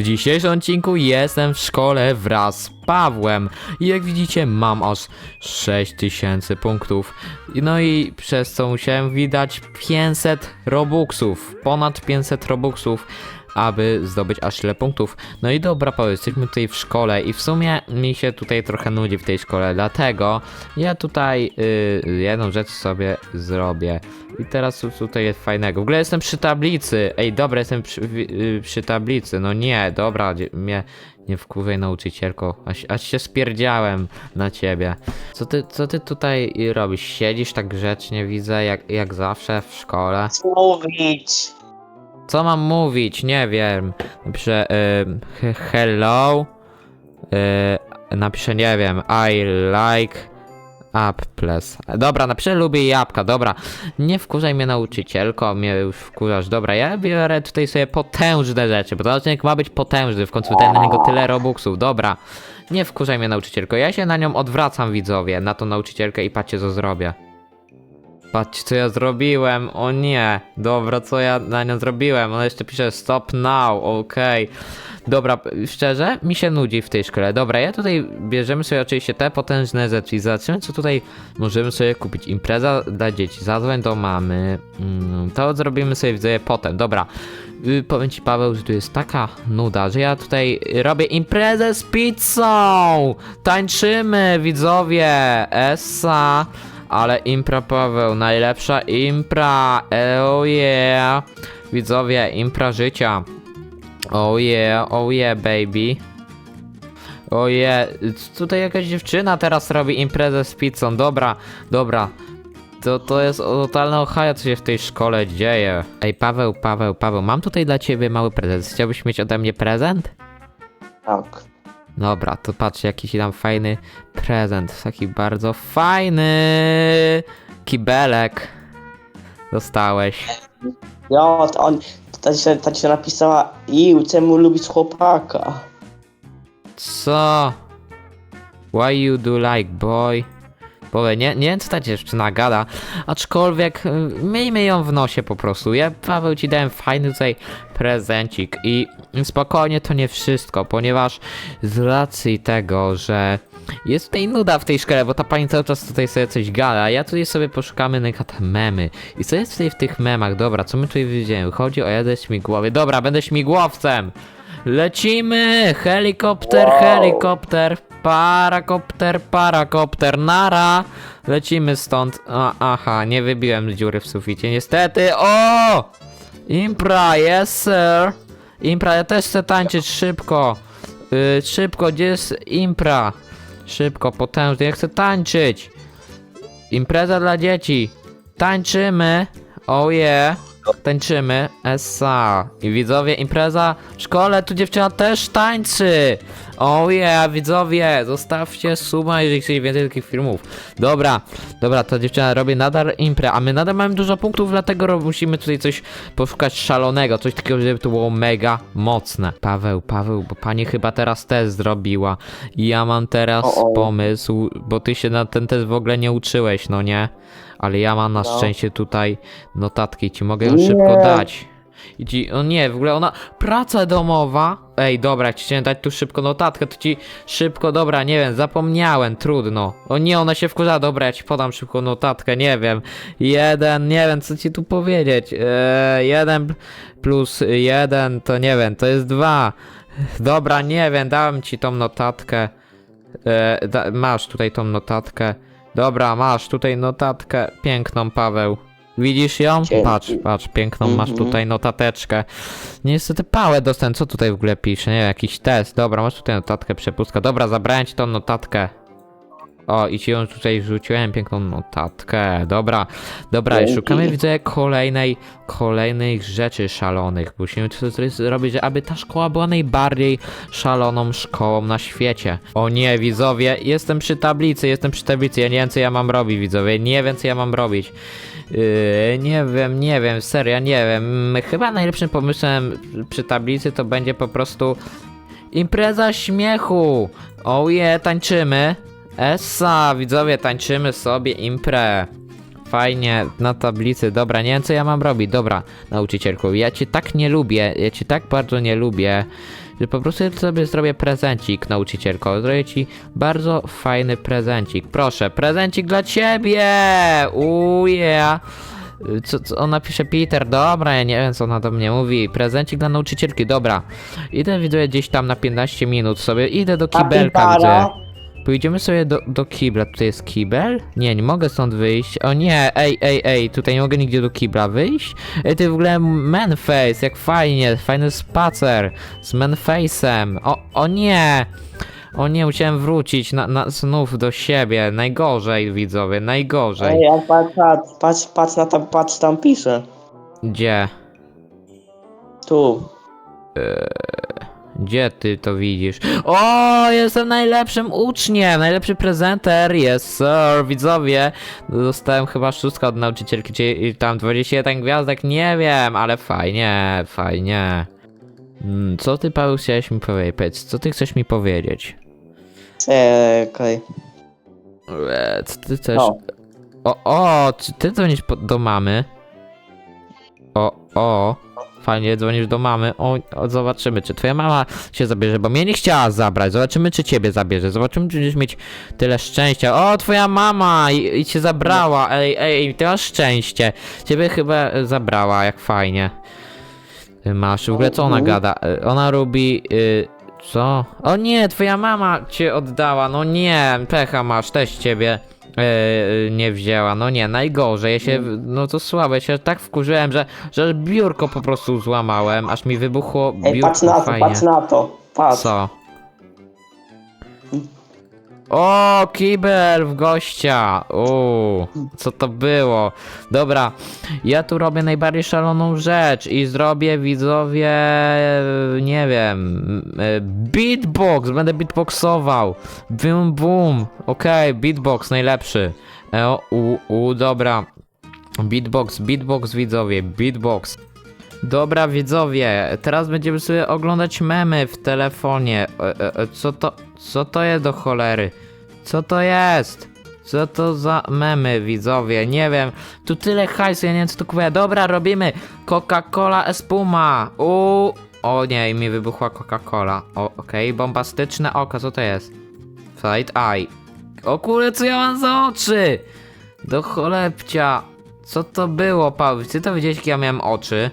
W dzisiejszym odcinku jestem w szkole wraz z Pawłem i jak widzicie mam aż 6000 punktów. No i przez co musiałem wydać 500 robuxów, ponad 500 robuxów aby zdobyć aż tyle punktów. No i dobra, Paweł, jesteśmy tutaj w szkole i w sumie mi się tutaj trochę nudzi w tej szkole, dlatego ja tutaj y, jedną rzecz sobie zrobię. I teraz tutaj jest fajnego. W ogóle jestem przy tablicy. Ej, dobra, jestem przy, y, przy tablicy. No nie, dobra, mnie nie wkurzaj nauczycielko, aż, aż się spierdziałem na ciebie. Co ty, co ty tutaj robisz? Siedzisz tak grzecznie, widzę, jak, jak zawsze w szkole. mówić. Co mam mówić? Nie wiem. Napiszę y, he- hello. Y, napiszę nie wiem. I like apples. Dobra, napiszę lubię jabłka. Dobra. Nie wkurzaj mnie nauczycielko, mnie już wkurzasz. Dobra, ja biorę tutaj sobie potężne rzeczy, bo ten odcinek ma być potężny. W końcu tutaj na niego tyle robuxów. Dobra. Nie wkurzaj mnie nauczycielko. Ja się na nią odwracam widzowie, na tą nauczycielkę i patrzcie co zrobię. Patrzcie co ja zrobiłem, o nie. Dobra, co ja na nią zrobiłem? Ona jeszcze pisze stop now, okej. Dobra, p- szczerze, mi się nudzi w tej szkole. Dobra, ja tutaj bierzemy sobie oczywiście te potężne rzeczy i zobaczymy, co tutaj możemy sobie kupić. Impreza dla dzieci, zadzwoń do mamy. Mm, to zrobimy sobie widzowie potem. Dobra, y, powiem ci Paweł, że tu jest taka nuda, że ja tutaj robię imprezę z pizzą! Tańczymy, widzowie! Essa! Ale impra Paweł, najlepsza impra! Oh yeah! Widzowie, impra życia. Oh yeah, oh yeah, baby. Oh yeah, tutaj jakaś dziewczyna teraz robi imprezę z pizzą. Dobra, dobra. To, to jest totalna ohaja, co się w tej szkole dzieje. Ej, Paweł, Paweł, Paweł, mam tutaj dla ciebie mały prezent. Chciałbyś mieć ode mnie prezent? Tak. Dobra, to patrz, jakiś tam fajny prezent. Taki bardzo fajny kibelek. Dostałeś. Ja, to on, ta, ta, ta ci napisała i czemu lubić chłopaka. Co? Why you do like boy? Boże, nie, nie wiem co ta dziewczyna gada, aczkolwiek y, miejmy ją w nosie po prostu. Ja Paweł ci dałem fajny tutaj prezencik i spokojnie to nie wszystko, ponieważ z racji tego, że jest tutaj nuda w tej szkole, bo ta pani cały czas tutaj sobie coś gada, a ja tutaj sobie poszukamy na przykład memy. I co jest tutaj w tych memach? Dobra, co my tutaj widziałem? Chodzi o jeden śmigłowiec. Dobra, będę śmigłowcem! Lecimy! Helikopter, helikopter, parakopter, parakopter, nara! Lecimy stąd. A, aha, nie wybiłem dziury w suficie, niestety. O! Impra, yes sir! Impra, ja też chcę tańczyć szybko. Yy, szybko, gdzie jest impra? Szybko, potężnie, ja chcę tańczyć. Impreza dla dzieci. Tańczymy. Oh yeah. Tańczymy. Essa. I widzowie, impreza w szkole, tu dziewczyna też tańczy. Oh yeah, widzowie, zostawcie suba, jeżeli chcecie więcej takich filmów. Dobra, dobra, ta dziewczyna robi nadal imprę, a my nadal mamy dużo punktów, dlatego musimy tutaj coś poszukać szalonego, coś takiego, żeby to było mega mocne. Paweł, Paweł, bo pani chyba teraz test zrobiła. I ja mam teraz O, o. pomysł, bo ty się na ten test w ogóle nie uczyłeś, no nie? Ale ja mam na No. szczęście tutaj notatki, ci mogę ją Nie. szybko dać. I ci, o nie, w ogóle ona, praca domowa. Ej, dobra, jak ci chciałem dać tu szybko notatkę, to ci szybko, dobra, nie wiem, zapomniałem, trudno. O nie, ona się wkurza, dobra, ja ci podam szybko notatkę, nie wiem. Jeden, nie wiem, co ci tu powiedzieć. Eee, jeden plus jeden, to nie wiem, to jest dwa. Dobra, nie wiem, dałem ci tą notatkę. E, da, masz tutaj tą notatkę. Dobra, masz tutaj notatkę. Piękną, Paweł. Widzisz ją? Dzięki. Patrz, patrz, piękną masz Mhm. tutaj notateczkę. Niestety pałę dostałem, co tutaj w ogóle pisze? Nie, jakiś test. Dobra, masz tutaj notatkę, przepustka. Dobra, zabrałem ci tą notatkę. O, i ci ją tutaj wrzuciłem, piękną notatkę. Dobra, dobra, i Dzięki. szukamy, widzę, kolejnej, kolejnych rzeczy szalonych. Musimy coś zrobić, aby ta szkoła była najbardziej szaloną szkołą na świecie. O nie, widzowie, jestem przy tablicy, jestem przy tablicy, ja nie wiem, co ja mam robić, widzowie, nie wiem, co ja mam robić. Yy, nie wiem, nie wiem, serio, nie wiem. Chyba najlepszym pomysłem przy tablicy to będzie po prostu impreza śmiechu. Oje, tańczymy. Essa, widzowie, tańczymy sobie imprę. Fajnie, na tablicy, dobra, nie wiem co ja mam robić, dobra, nauczycielku, ja cię tak nie lubię, ja cię tak bardzo nie lubię, że po prostu sobie zrobię prezencik, nauczycielko. Zrobię ci bardzo fajny prezencik. Proszę, prezencik dla ciebie! Uuu, yeah. Co, co ona pisze Peter, dobra, ja nie wiem co ona do mnie mówi. Prezencik dla nauczycielki, dobra. Idę widzę gdzieś tam na 15 minut sobie, idę do kibelka, widzę. Pójdziemy sobie do, do kibla. Tutaj jest kibel? Nie, nie mogę stąd wyjść. O nie, ej, ej, ej, tutaj nie mogę nigdzie do kibla wyjść. Ej, ty w ogóle manface, jak fajnie, fajny spacer z manface'em. O, o nie! O nie, musiałem wrócić na, na znów do siebie. Najgorzej, widzowie, najgorzej. Ej, a patrz, patrz, patrz, patrz na tam, patrz tam pisze. Gdzie? Tu. Gdzie ty to widzisz? O, jestem najlepszym uczniem, najlepszy prezenter, jest sir, widzowie. Dostałem chyba szóstka od nauczycielki, czy tam 21 gwiazdek, nie wiem, ale fajnie, fajnie. Mm, Co ty, Paweł, chciałeś mi powiedzieć? Co ty chcesz mi powiedzieć? Czekaj. E, Co ty chcesz... O. O, o, czy ty dzwonisz po, do mamy? O, o, fajnie, dzwonisz do mamy. O, o, zobaczymy, czy twoja mama się zabierze, bo mnie nie chciała zabrać. Zobaczymy, czy ciebie zabierze. Zobaczymy, czy będziesz mieć tyle szczęścia. O, twoja mama i, i cię zabrała. Ej, ej, ty masz szczęście. Ciebie chyba zabrała, jak fajnie. Masz, w ogóle co ona Mhm. gada? E, Ona robi... Y, co? O nie, twoja mama cię oddała. No nie, pecha masz, też ciebie e, nie wzięła. No nie, najgorzej. Ja się, no to słabo, ja się tak wkurzyłem, że, że biurko po prostu złamałem, aż mi wybuchło Ej, biurko patrz na to, fajnie. patrz na to. Patrz. Co? O, kibel w gościa! Uuu, co to było? Dobra, ja tu robię najbardziej szaloną rzecz i zrobię widzowie, nie wiem, e, beatbox, będę beatboxował. Boom, boom, okej, beatbox najlepszy. E, o, u, u, dobra. Beatbox, beatbox widzowie, beatbox. Dobra widzowie, teraz będziemy sobie oglądać memy w telefonie. E, e, e, co to, co to jest do cholery? Co to jest? Co to za memy widzowie? Nie wiem, tu tyle hajsu, ja nie wiem co kupuję. Dobra, robimy Coca-Cola Espuma. U, O nie, mi wybuchła Coca-Cola. Okej, bombastyczne oko, co to jest? Flight Eye. O kurde, co ja mam za oczy? Do cholebcia. Co to było, Paweł? Ty to widziałeś, jakie ja miałem oczy?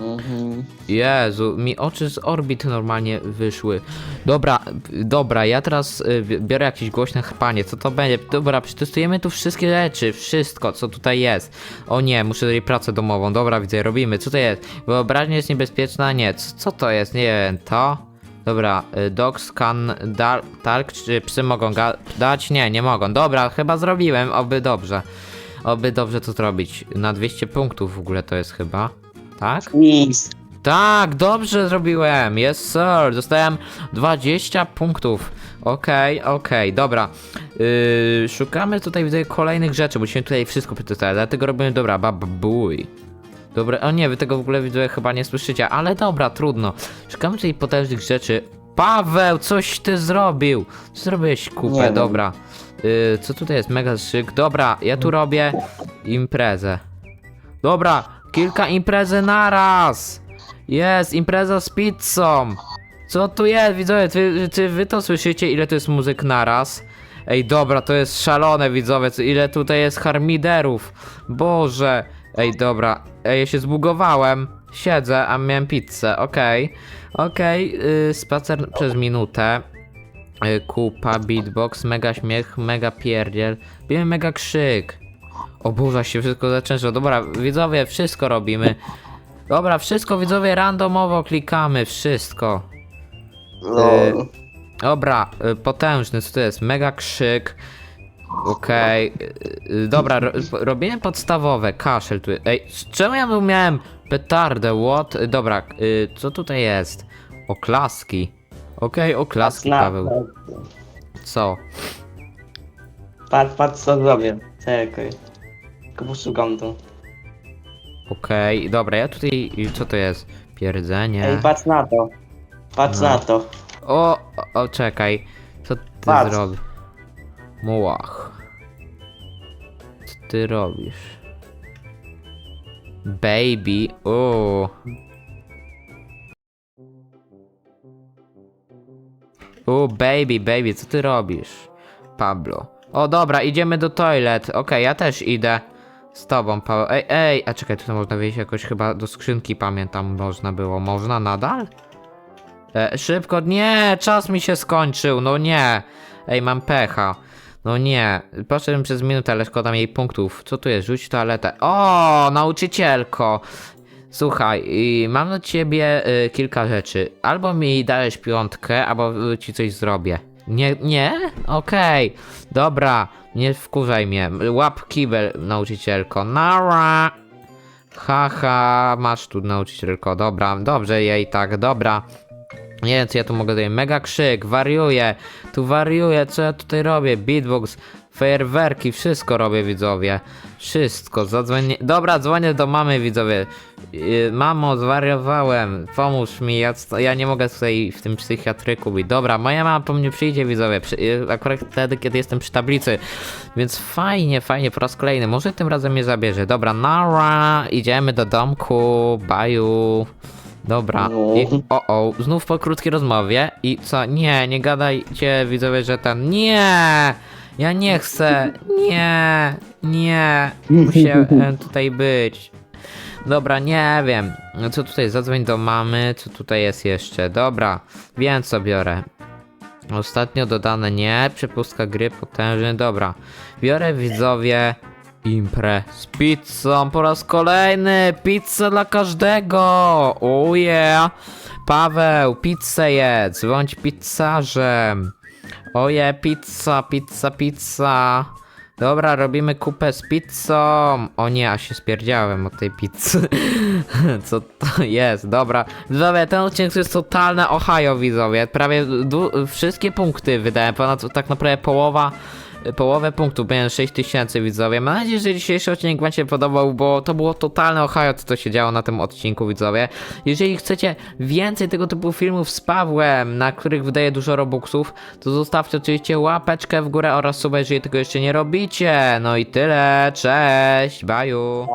Mhm. Jezu, mi oczy z orbit normalnie wyszły. Dobra, dobra, ja teraz y, bi- biorę jakieś głośne chpanie. Co to będzie? Dobra, przetestujemy tu wszystkie rzeczy, wszystko, co tutaj jest. O nie, muszę zrobić pracę domową. Dobra, widzę, robimy. Co to jest? Wyobraźnia jest niebezpieczna? Nie. Co, co to jest? Nie wiem, to? Dobra, y, dogs can dar, czy psy mogą gadać? Nie, nie mogą. Dobra, chyba zrobiłem, oby dobrze. Oby dobrze to zrobić. Na 200 punktów w ogóle to jest chyba. Tak? Nic. Tak, dobrze zrobiłem. Yes, sir. Dostałem 20 punktów. Okej, okej, dobra. Yy, szukamy tutaj widzę kolejnych rzeczy, musimy tutaj wszystko przetestować, dlatego robimy, dobra, babuj. Dobra, o nie, wy tego w ogóle widzę chyba nie słyszycie, ale dobra, trudno. Szukamy tutaj potężnych rzeczy. Paweł, coś ty zrobił! Co zrobiłeś kupę, Nie dobra. Yy, co tutaj jest? Mega szyk. Dobra, ja tu robię imprezę. Dobra, kilka imprezy naraz! Jest, impreza z pizzą! Co tu jest, widzowie? Czy, wy to słyszycie, ile to jest muzyk naraz? Ej, dobra, to jest szalone, widzowie, ile tutaj jest harmiderów. Boże. Ej, dobra, ej, ja się zbugowałem. Siedzę, a miałem pizzę, okej. Okej, yy, spacer przez minutę. Y, kupa, beatbox, mega śmiech, mega pierdziel. Bije mega krzyk. O Boże, się wszystko zaczęło. Dobra, widzowie, wszystko robimy. Dobra, wszystko widzowie randomowo klikamy, wszystko. No. Y, Dobra, y, potężny, co to jest? Mega krzyk. Okej. y, y, Dobra, ro, robienie podstawowe, kaszel tu. Ej, z- czemu ja miałem petardę, what? Y, Dobra, y, co tutaj jest? Oklaski. Okej, oklaski, na- Paweł. Co? Patrz, patrz co zrobię. Czekaj. Poszukam to. Okej, dobra, ja tutaj. Co to jest? Pierdzenie. Ej, patrz na to. Patrz No. na to. O, o, o, czekaj. Co ty Patrz. zrobisz? Mułach. Co ty robisz? Baby, o. U, baby, baby, co ty robisz? Pablo. O, dobra, idziemy do toilet. Okej, ja też idę. Z tobą, Paweł. Ej, ej, a czekaj, tutaj można wejść jakoś chyba do skrzynki, pamiętam, można było. Można nadal? E, szybko, nie, czas mi się skończył, no nie. Ej, mam pecha. No nie, poszedłem przez minutę, ale szkoda mi jej punktów. Co tu jest? Rzuć toaletę. O, nauczycielko. Słuchaj, mam do ciebie y, kilka rzeczy. Albo mi dajesz piątkę, albo y, ci coś zrobię. Nie, nie? Okej, dobra, nie wkurzaj mnie. Łap kibel, nauczycielko. Nara! Haha, masz tu nauczycielko, dobra, dobrze jej tak, dobra. Nie wiem co ja tu mogę zrobić, mega krzyk, wariuję, tu wariuję, co ja tutaj robię, beatbox, fajerwerki, wszystko robię widzowie, wszystko, zadzwonię, dobra dzwonię do mamy widzowie, yy, mamo zwariowałem, pomóż mi, ja, ja nie mogę tutaj w tym psychiatryku być, dobra, moja mama po mnie przyjdzie widzowie, przy, yy, akurat wtedy kiedy jestem przy tablicy, więc fajnie, fajnie, po raz kolejny, może tym razem mnie zabierze, dobra, nara, idziemy do domku, baju. Dobra, No. i o o, znów po krótkiej rozmowie. I co? Nie, nie gadajcie widzowie, że ten nie! Ja nie chcę, nie, nie, muszę e, tutaj być. Dobra, nie wiem. Co tutaj? Zadzwoń do mamy, co tutaj jest jeszcze? Dobra, wiem co biorę. Ostatnio dodane nie, przepustka gry potężny, dobra. Biorę widzowie imprę z pizzą po raz kolejny, pizza dla każdego, oh yeah. Paweł, pizzę jedz, bądź pizzarzem. Oje, pizza, pizza, pizza. Dobra, robimy kupę z pizzą. O nie, a się spierdziałem od tej pizzy. Co to jest? Dobra. Widzowie, ten odcinek to jest totalne Ohio, widzowie. Prawie wszystkie punkty wydałem, ponad tak naprawdę połowa połowę punktów, będzie 6000 widzowie. Mam nadzieję, że dzisiejszy odcinek Wam się podobał, bo to było totalne Ohio, co to się działo na tym odcinku, widzowie. Jeżeli chcecie więcej tego typu filmów z Pawłem, na których wydaje dużo robuxów, to zostawcie oczywiście łapeczkę w górę oraz suba, jeżeli tego jeszcze nie robicie. No i tyle, cześć, baju.